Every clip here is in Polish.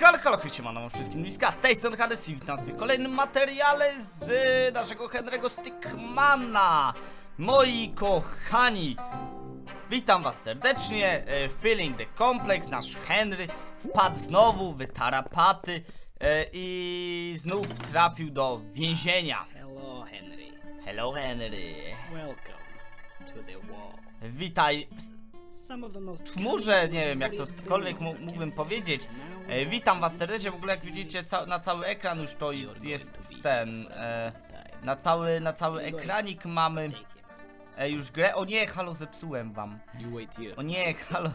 Halo, halo, siemano wszystkim Liska, z tej strony Hades i witam w kolejnym materiale z y, naszego Henry'ego Stickmana Moi kochani, witam was serdecznie, y, Feeling the Complex, nasz Henry wpadł znowu w tarapaty y, i znów trafił do więzienia Hello, Henry. Hello Henry, Welcome to the wall. witaj chmurze, nie wiem jak to cokolwiek mógłbym powiedzieć. E, witam was serdecznie, w ogóle jak widzicie ca na cały ekran już to jest ten, e, na cały, na cały ekranik mamy e, już grę. O nie, halo zepsułem wam. O nie, halo.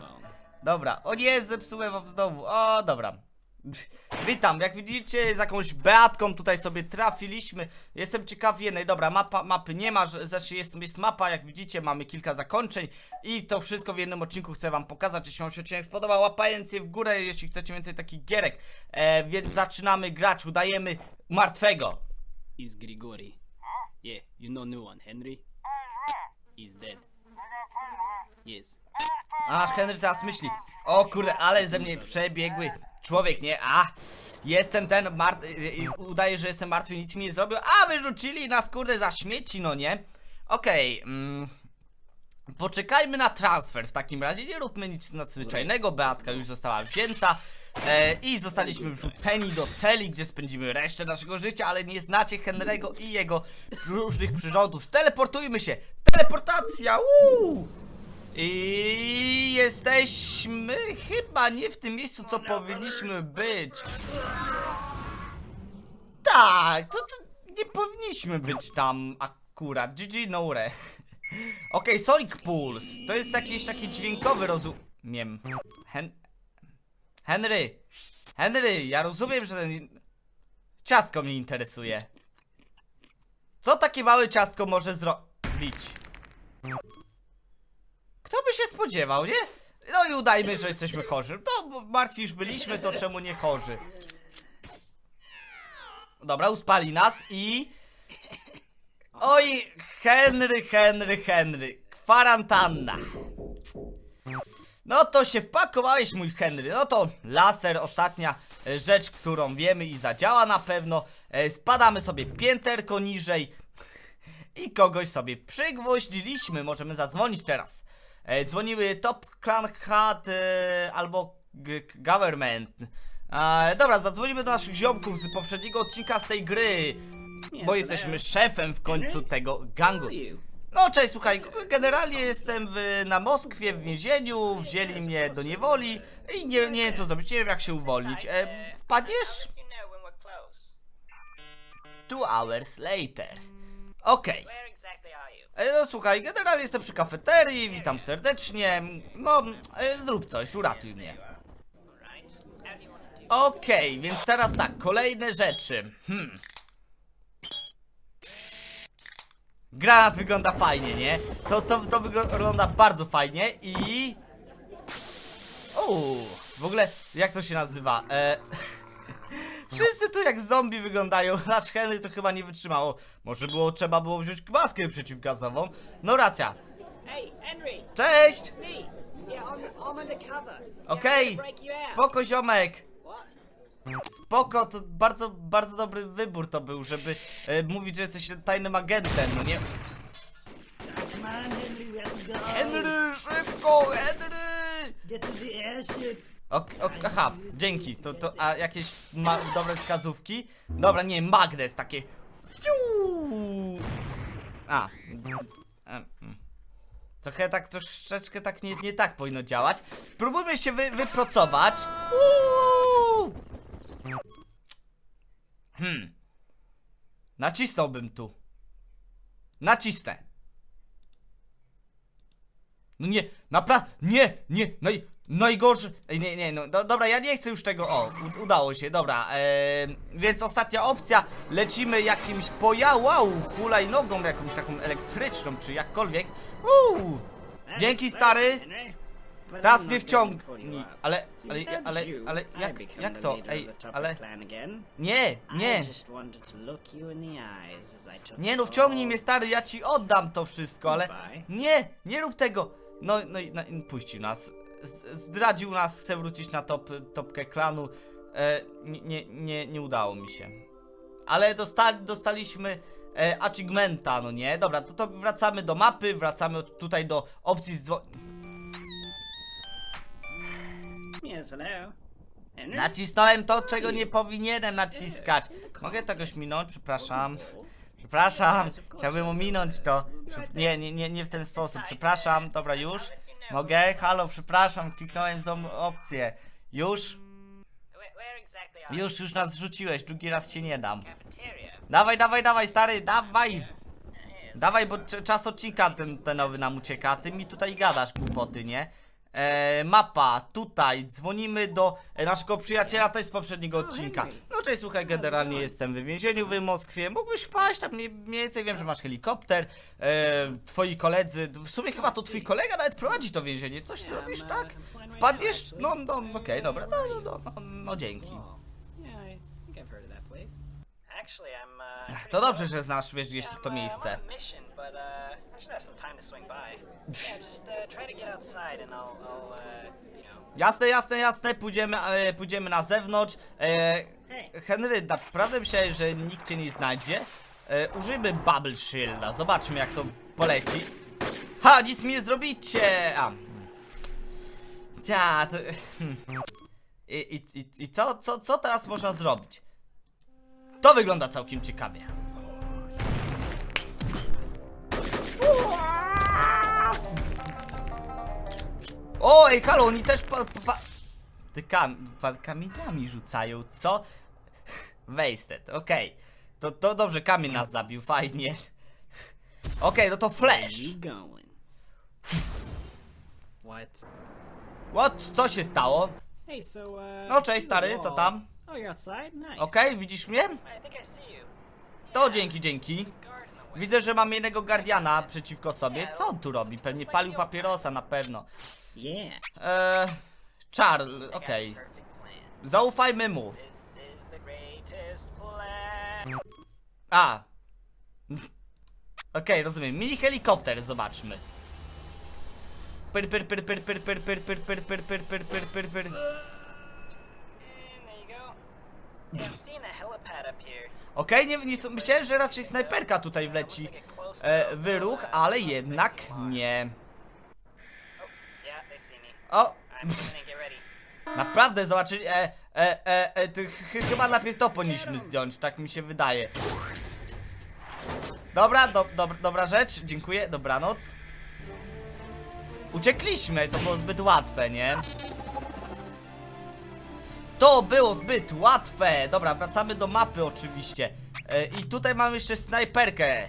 Dobra, o nie, zepsułem wam znowu. O, dobra. Witam, jak widzicie z jakąś Beatką tutaj sobie trafiliśmy Jestem ciekaw jednej, dobra, mapa, mapy nie ma, że- znaczy jest, jest mapa, jak widzicie mamy kilka zakończeń I to wszystko w jednym odcinku chcę wam pokazać, jeśli wam się odcinek spodobał, łapając je w górę, jeśli chcecie więcej takich gierek e, Więc zaczynamy grać, udajemy martwego Is Grigori. Yeah, you know new one, Henry. He's dead. Yes. A nasz Henry teraz myśli O kurde, ale ze mnie przebiegły człowiek, nie? A, jestem ten mart... y, y, Udaję, że jestem martwy, nic mi nie zrobił A, wyrzucili nas kurde za śmieci, no nie? Okej, mm, Poczekajmy na transfer w takim razie, nie róbmy nic nadzwyczajnego, Beatka już została wzięta e, i zostaliśmy wrzuceni do celi, gdzie spędzimy resztę naszego życia, ale nie znacie Henry'ego i jego różnych przyrządów. Teleportujmy się! Teleportacja! Woo! I jesteśmy chyba nie w tym miejscu, co powinniśmy być. Tak, to, to nie powinniśmy być tam akurat. GG Nore. Okej, Sonic Pulse. To jest jakiś taki dźwiękowy rozumiem. Hen Henry. Henry, ja rozumiem, że ten... Ciastko mnie interesuje. Co takie małe ciastko może zrobić? Kto by się spodziewał, nie? No i udajmy, że jesteśmy chorzy. No, martwi byliśmy, to czemu nie chorzy? Dobra, uspali nas i... Oj, Henry, Henry, Henry. Kwarantanna. No to się wpakowałeś, mój Henry. No to laser, ostatnia e, rzecz, którą wiemy i zadziała na pewno. E, Spadamy sobie pięterko niżej i kogoś sobie przygwoździliśmy. Możemy zadzwonić teraz. E, dzwoniły Top Clan Hat e, albo Government. E, dobra, zadzwonimy do naszych ziomków z poprzedniego odcinka z tej gry. Bo jesteśmy szefem w końcu tego gangu. No cześć, słuchaj, generalnie jestem w, na Moskwie w więzieniu, wzięli mnie do niewoli i nie, nie wiem co zrobić, nie wiem jak się uwolnić. E, wpadniesz? Two hours later. Okej. You? E, No słuchaj, generalnie jestem przy kafeterii, witam serdecznie. No, e, zrób coś, uratuj mnie. Okej, więc teraz tak, kolejne rzeczy. Hmm. Granat wygląda fajnie, nie? To, to, to wygląda bardzo fajnie i... Uuu, w ogóle, jak to się nazywa? E... Wszyscy tu jak zombie wyglądają, nasz Henry to chyba nie wytrzymało. Może było, trzeba było wziąć maskę przeciwgazową. No racja. Hey, Henry, Cześć! it's me. Yeah, I'm, I'm undercover. Yeah, Okej, I'm gonna break you out. spoko ziomek. What? Spoko, to bardzo, bardzo dobry wybór to był, żeby e, mówić, że jesteś tajnym agentem, no nie? Come on, Henry, let's go. Henry, szybko, Henry! Get to the airship. Ok, ok, aha, dzięki, to, to, a jakieś ma dobre wskazówki? Dobra, nie, magnes, takie... Fiu! A. e, mm. Trochę tak, troszeczkę tak nie, nie tak powinno działać. Spróbujmy się wy, wyprocować. Hmm. Nacisnąłbym tu. Nacisnę. No nie, naprawdę, nie, nie, naj, najgorszy, Ej, nie, nie, no, do, dobra, ja nie chcę już tego, o, u, udało się, dobra, eee, więc ostatnia opcja, lecimy jakimś poja, wow, hulajnogą jakąś taką elektryczną, czy jakkolwiek, uuu, dzięki stary, teraz mnie wciągnij, out. ale, ale, ale, ale, I jak, jak to, ej, ale, nie, I nie, I nie no, wciągnij mnie stary, ja ci oddam to wszystko, ale, nie, nie rób tego, no, no, i- no i puścił nas, zdradził nas, chce wrócić na top, topkę klanu, E, nie, nie, nie, udało mi się. Ale dosta, dostaliśmy e, achievementa, no nie? Dobra, to, to wracamy do mapy, wracamy tutaj do opcji zwo... Yes, hello. Nacisnąłem to, czego nie powinienem naciskać. Mogę to jakoś minąć? Przepraszam. Przepraszam. Chciałbym ominąć to. Nie, nie, nie, nie w ten sposób. Przepraszam. Dobra, już? Mogę? Halo, przepraszam. Kliknąłem złą opcję. Już? Już, już nas rzuciłeś. Drugi raz się nie dam. Dawaj, dawaj, dawaj, stary, dawaj! Dawaj, bo cz- czas odcinka ten, ten nowy nam ucieka, a ty mi tutaj gadasz głupoty, nie? E, mapa, tutaj, dzwonimy do naszego przyjaciela, to jest z poprzedniego odcinka. No cześć, słuchaj, generalnie jestem w więzieniu w Moskwie, mógłbyś wpaść, tam mniej, mniej więcej wiem, że masz helikopter, e, twoi koledzy, w sumie chyba to twój kolega nawet prowadzi to więzienie, coś ty robisz, tak? Wpadniesz? No, no, okej, dobra, no, no, no, no, no, dzięki. Oh, yeah, I think I've heard of that place. Actually, I'm. Uh, pretty To dobrze, że znasz, wiesz, gdzieś to uh, miejsce. Uh, uh, uh. Jasne, jasne, jasne, pójdziemy, e, pójdziemy na zewnątrz. E, Henry, naprawdę myślałeś, że nikt cię nie znajdzie? E, użyjmy Bubble Shielda, zobaczmy jak to poleci. Ha, nic mi nie zrobicie! A. Ja, to... I, i, i, i co, co, co teraz można zrobić? To wygląda całkiem ciekawie. Oj, halo, oni też pa, pa, pa, ty kam, pa, kamieniami rzucają, co? Wasted, okej. To, to dobrze, kamień nas zabił, fajnie. Okej, no to flash. What? What? Co się stało? Uh. No, cześć, stary, co tam? Oh. Okej, widzisz mnie? I think I see you. To dzięki, dzięki. Widzę, że mam jednego guardiana przeciwko sobie. Co on tu robi? Pewnie palił papierosa na pewno. Yeah. Eee, Charles, okej. Zaufajmy mu. A. Okej, rozumiem. Mini helikopter, zobaczmy. Pyr, pyr, pyr, pyr, pyr, pyr, pyr, pyr, pyr, pyr, pyr, pyr, pyr, pyr, pyr. And there you go. Okej, nie, nie, myślałem, że raczej snajperka tutaj wleci e, wyruch, ale jednak nie. O, naprawdę, zobaczyli, e, e, e, e, to ch ch chyba najpierw to powinniśmy zdjąć, tak mi się wydaje. Dobra, do, dob- dobra rzecz, dziękuję, dobranoc. Uciekliśmy, to było zbyt łatwe, nie? To było zbyt łatwe! Dobra, wracamy do mapy oczywiście. E, I tutaj mamy jeszcze snajperkę.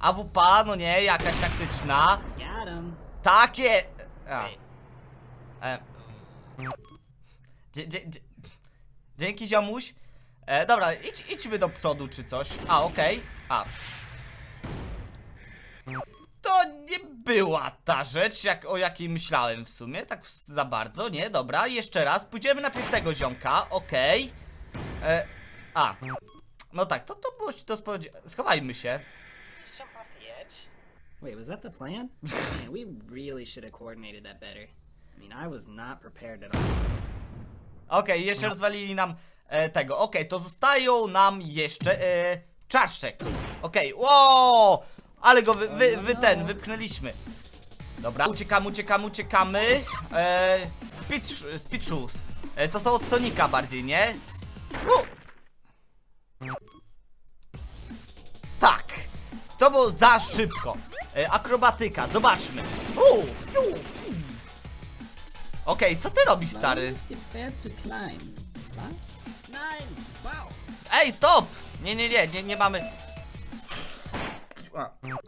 AWP, no nie, jakaś taktyczna. Takie! A. E. Dzie, dzie. Dzięki ziomuś. E, dobra, idź, idźmy do przodu czy coś. A, okej. A. To nie była ta rzecz, jak, o jakiej myślałem w sumie, tak za bardzo, nie? Dobra, jeszcze raz, pójdziemy najpierw tego ziomka, okej. E, a. No tak, to, to było, to spowiedzi... Schowajmy się. Wait, was that the plan? Man, we really should have coordinated that better. I mean, I was not prepared at all. Okej, jeszcze rozwalili nam e, tego. Okej, to zostają nam jeszcze e, czaszczek. Okej, wow! Ale go wy, wy, wy ten, wypchnęliśmy. Dobra, uciekamy, uciekamy, uciekamy. E, speed, speed shoes. E, to są od Sonika bardziej, nie? U. Tak. To było za szybko. E, akrobatyka, zobaczmy. U. Okej, co ty robisz, stary? Ej, stop! Nie, nie, nie, nie, nie mamy.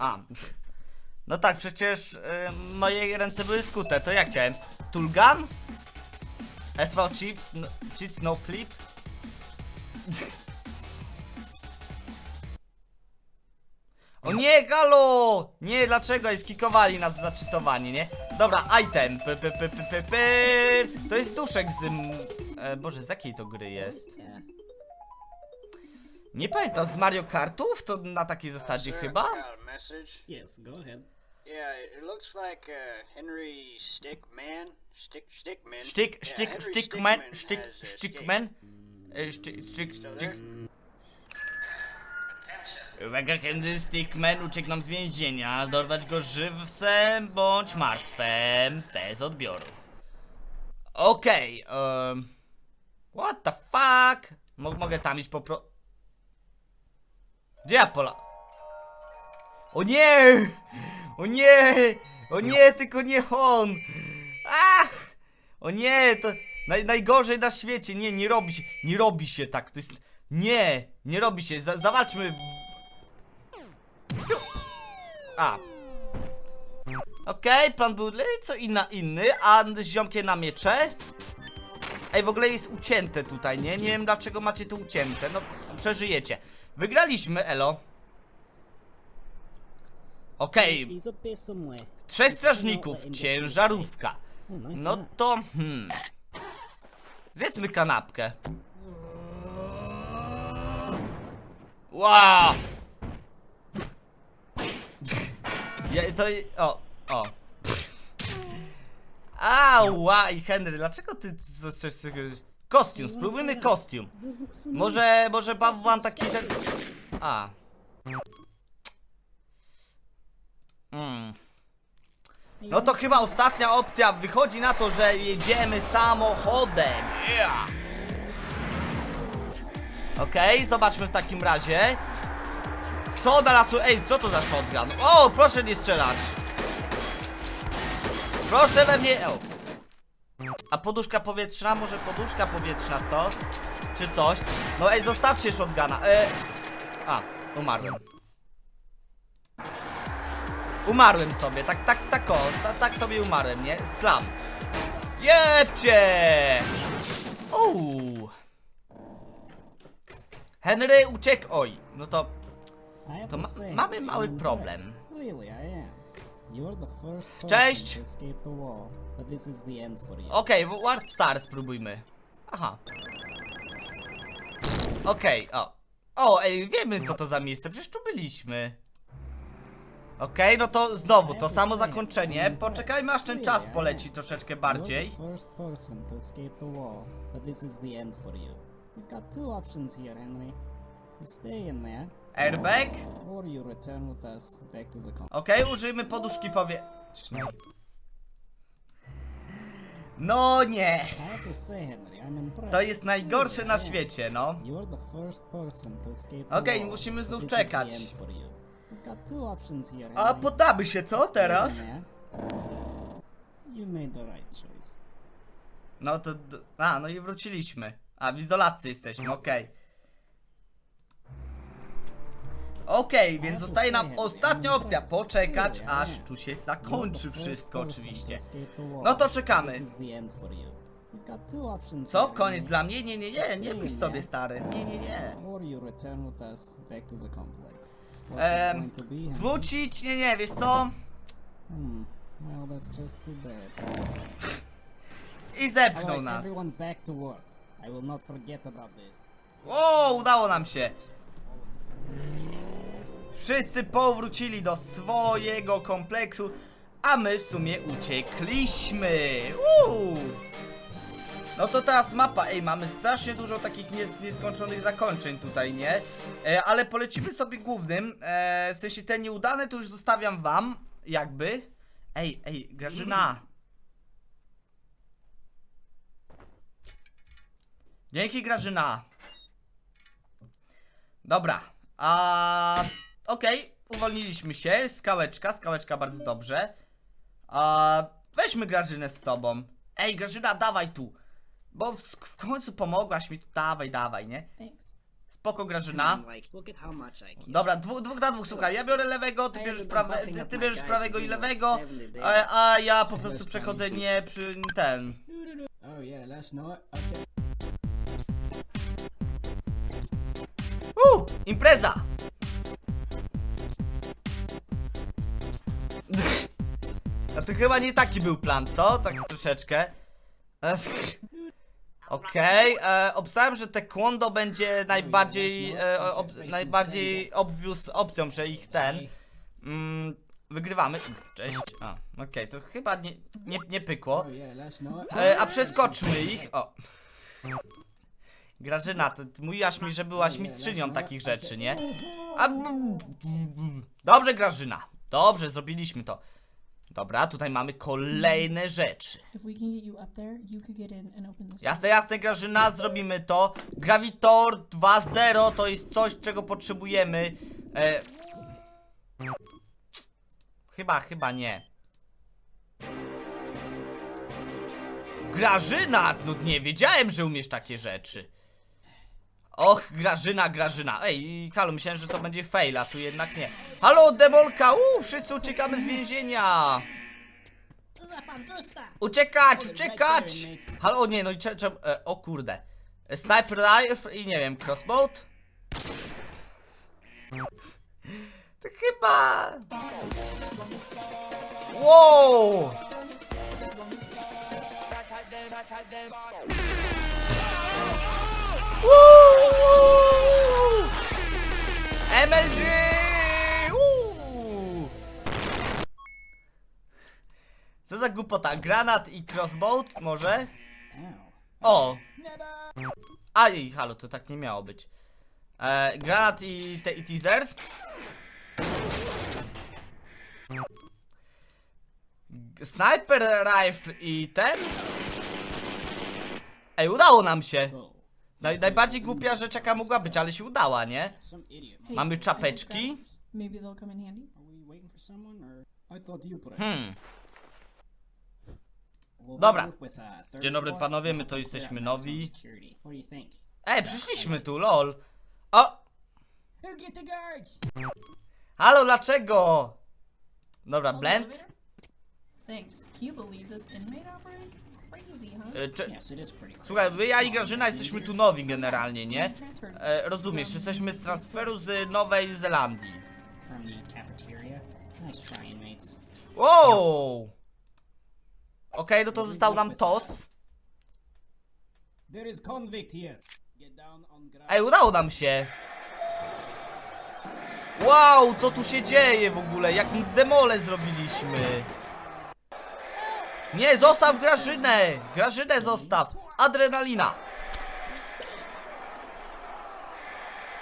A. No tak, przecież y, moje ręce były skute, to jak chciałem? Tulgan? SV Chips, no, Cheats No Clip? O nie, halo! Nie, dlaczego? Jest kikowali nas za czytowanie, nie? Dobra, item. P, p, p, p, p, p. To jest duszek z... E, Boże, z jakiej to gry jest? Nie pamiętam, z Mario Kartów? To na takiej zasadzie chyba? Yes, go ahead. Yeah, it looks like uh, Henry Stickman. Stick Stickman. Sztyk, Yeah, sztykman, Stickman has, uh, sztyk, Still sztyk. there? Uwaga, Henry Stickman uciekł nam z więzienia. Dorwać go żywcem bądź martwem. Bez odbioru. Okej, um, What the fuck? Mo mogę tam iść po pro... Gdzie ja pola... O nie! O nie! O nie, tylko nie on! Ach! O nie, to naj, najgorzej na świecie. Nie, nie robi się, nie robi się tak. To jest... Nie, nie robi się. Za, zawalczmy. A. Okej, plan był co inna inny, a z na miecze? Ej, w ogóle jest ucięte tutaj, nie? Nie wiem dlaczego macie to ucięte. No, przeżyjecie. Wygraliśmy, elo. Okej, trzech strażników, ciężarówka. No that. to, hmm. Zjedzmy kanapkę. Wow! Ja, to, o, o. Ała, i Henry, dlaczego ty coś. Kostium, spróbujmy kostium. Może, może wam taki ten... A. Mm. No to chyba ostatnia opcja wychodzi na to, że jedziemy samochodem. Yeah. Okej, zobaczmy w takim razie. Co na lasu? Ej, co to za shotgun? O, proszę nie strzelać. Proszę we mnie. O. A poduszka powietrzna? Może poduszka powietrzna, co? Czy coś? No ej, zostawcie shotguna. E... A, umarłem. Umarłem sobie, tak, tak, tak o, ta, tak sobie umarłem, nie? Slam. Jebcie! Uuu. Henry uciekł, oj, no to To ma- mamy mały problem. Cześć! Okej, w Warp Star spróbujmy. Aha. Okej, o. O, ej, wiemy co to za miejsce, przecież tu byliśmy. Okej, no to znowu, to samo zakończenie. Poczekajmy aż ten czas poleci troszeczkę bardziej. You're the first person to escape the wall, but this is the end for you. You've got two options here, Henry. You stay in there, Airbag. or you return with us back to the company. Okej, użyjmy poduszki powietrznej. No nie. I have to say, Henry, I'm impressed. To jest najgorsze na świecie, no. You're the first person to escape the Okej, wall, musimy but znów this is czekać. the end for you. A Henry. poddamy się, co teraz? in there. You made the right choice. No to. d- A, no i wróciliśmy. A w izolacji jesteśmy, okej. Okej, więc zostaje nam ostatnia opcja. Poczekać, aż tu się zakończy wszystko, oczywiście. No to czekamy. Co? Koniec dla mnie? Nie, nie, nie, nie myśl sobie, stary. Nie, nie, nie. Or you return with us back to the complex. Em? Wrócić? Nie, nie, wiesz co? Hmm. Well, that's just too bad. I zepchnął Alright, nas. everyone back to work. I will not forget about this. O, udało nam się. Wszyscy powrócili do swojego kompleksu, a my w sumie uciekliśmy. Uuu. No to teraz mapa. Ej, mamy strasznie dużo takich nie, nieskończonych zakończeń tutaj, nie? E, ale polecimy sobie głównym. E, w sensie te nieudane to już zostawiam wam, jakby. Ej, ej, Grażyna. Dzięki, Grażyna. Dobra. A okej, uwolniliśmy się. Skałeczka, skałeczka bardzo dobrze. A weźmy Grażynę z sobą. Ej, Grażyna, dawaj tu. Bo w, w końcu pomogłaś mi. Dawaj, dawaj, nie? Spoko, Grażyna. Dobra, dwu, dwóch na dwóch, słuchaj, ja biorę lewego, ty bierzesz prawe, ty, bierzesz prawego i lewego, a, a ja po prostu Reszta przechodzenie przy ten. Oh yeah, last night. Okay. Uuu, impreza! A to chyba nie taki był plan, co? Tak troszeczkę. Okej, okay, obstałem, że taekwondo będzie najbardziej, e, ob, najbardziej obvious opcją, że ich ten. Mm, Wygrywamy. Cześć. A, okej, to chyba nie, nie, nie pykło. Oh. E, a przeskoczmy ich. O. Grażyna, ty, ty mówiłaś mi, że byłaś mistrzynią takich rzeczy, nie? A, dobrze, Grażyna. Dobrze, zrobiliśmy to. Dobra, tutaj mamy kolejne rzeczy. If we can get you up there, you could get in and open this. Jasne, jasne, Grażyna, zrobimy to. Gravitor 2.0 to jest coś, czego potrzebujemy. E... Chyba, chyba nie. Grażyna! No nie wiedziałem, że umiesz takie rzeczy. Och, Grażyna, Grażyna. Ej, halo, myślałem, że to będzie fail, a tu jednak nie. Halo, Demolka! Uuu, wszyscy uciekamy z więzienia! Uciekać, uciekać! Halo, nie, no i cze, cze, e, o kurde. E, Sniper rifle i nie wiem, crossbow? To chyba... Wow! Woo! MLG! Uuu! Co za głupota? Granat i crossbow może? O! Aj, halo, to tak nie miało być. E, granat i, te, i teaser. Sniper rifle i ten. Ej, udało nam się. Naj, najbardziej głupia rzecz jaka mogła być, ale się udała, nie? Mamy czapeczki. Hmm. Dobra. uh, Dzień dobry, panowie, my to jesteśmy nowi. Ej, przyszliśmy tu, lol. O! Halo, dlaczego? Dobra, blend. Thanks. Can you believe this inmate outbreak? Crazy, huh? E, czy, Yes, it is pretty cool. Słuchaj, wy, ja i Grażyna jesteśmy tu nowi generalnie, nie? Transferred E, rozumiesz, jesteśmy z transferu z Nowej Zelandii. From the cafeteria. Nice try, inmates. Wow! Okej, no to został nam tos. There is convict here. Get down on ground. Ej, udało nam się! Wow, co tu się dzieje w ogóle? Jaką demolę zrobiliśmy? Nie, zostaw Grażynę! Grażynę zostaw! Adrenalina!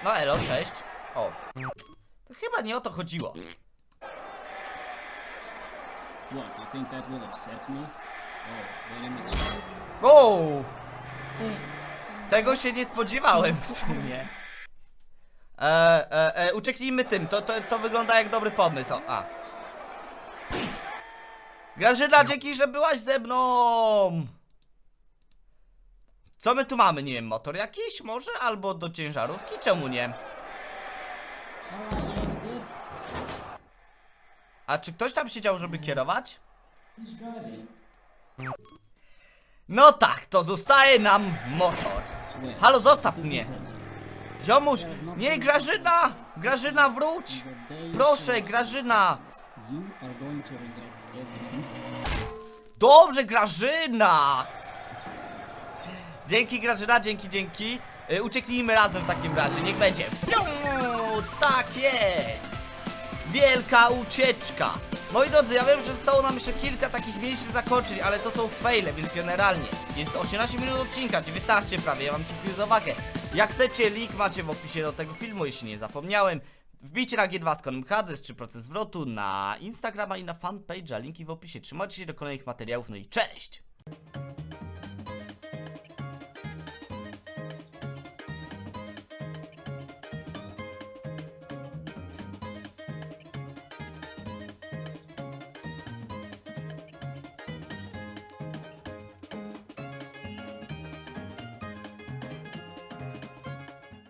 No elo, cześć. O. To chyba nie o to chodziło. What, you think that will upset me? Oh. Wow! Tego się nie spodziewałem w sumie. E, e, e, ucieknijmy tym, to, to, to wygląda jak dobry pomysł. O, a. Grażyna, dzięki, że byłaś ze mną! Co my tu mamy? Nie wiem, motor jakiś może? Albo do ciężarówki? Czemu nie? A czy ktoś tam siedział, żeby kierować? No tak, to zostaje nam motor. Halo, zostaw mnie! Ziomuś! Nie, Grażyna! Grażyna, wróć! Proszę, Grażyna! You are going to regret. Dobrze, Grażyna! Dzięki, Grażyna, dzięki, dzięki. Y, Ucieknijmy razem w takim razie, niech będzie. Piu! Tak jest! Wielka ucieczka! Moi drodzy, ja wiem, że zostało nam jeszcze kilka takich mniejszych zakończeń, ale to są faile, więc generalnie jest 18 minut odcinka, 19 prawie, ja wam dziękuję za uwagę. Jak chcecie, link macie w opisie do tego filmu, jeśli nie zapomniałem. Wbijcie na G2 z kodem Hades 3% zwrotu na Instagrama i na fanpage'a, linki w opisie. Trzymajcie się do kolejnych materiałów, no i cześć!